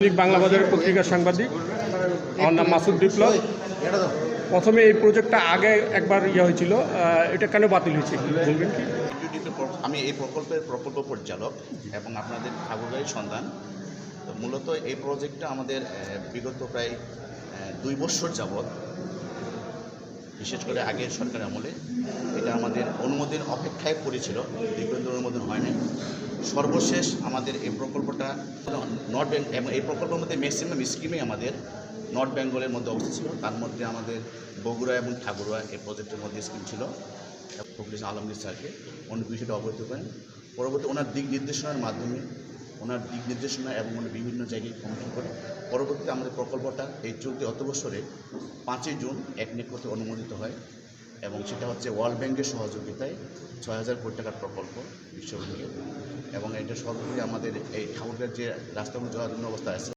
বাংলা বাজারের পত্রিকার সাংবাদিক। আমার নাম মাসুদ বিপ্লব। প্রথমে এই প্রজেক্টটা আগে একবার ইয়ে হয়েছিল। এটা কেন বাতিল হয়েছে? বলবেন কি? আমি এই প্রকল্পের প্রকল্প পরিচালক এবং আপনাদের ঠাকুরগাড়ির সন্ধান মূলত এই প্রজেক্টটা আমাদের বিগত প্রায় দুই বছর যাবৎ, বিশেষ করে আগের সরকার আমলে, এটা অনুমোদন অপেক্ষায় পড়েছিল। দীর্ঘদিন অনুমোদন হয়নি সর্বশেষ আমাদের এই প্রকল্পটা নর্থ বেঙ্গল এই প্রকল্পের মধ্যে ম্যাক্সিমাম স্কিমই আমাদের নর্থ বেঙ্গলের মধ্যে অবস্থিত ছিল। তার মধ্যে আমাদের বগুড়া এবং ঠাকুরয়া এই প্রজেক্টের মধ্যে স্কিম ছিল। ফখরুল আলমগীর স্যারকে উনি বিষয়টা অবহিত করেন। পরবর্তী ওনার দিক নির্দেশনার মাধ্যমে, ওনার দিক নির্দেশনা এবং উনি বিভিন্ন জায়গায় কমিশন করে, পরবর্তীতে আমাদের প্রকল্পটা এই চলতি অত বছরে পাঁচই জুন এক নিকটে অনুমোদিত হয়। এবং সেটা হচ্ছে ওয়ার্ল্ড ব্যাংকের সহযোগিতায় ছয় হাজার কোটি টাকার প্রকল্প বিশ্বব্যাংকের এবং এটা সর্বোপরি আমাদের এই ঠাকুরগার যে রাস্তাগুলো জরাজীর্ণ অবস্থা আছে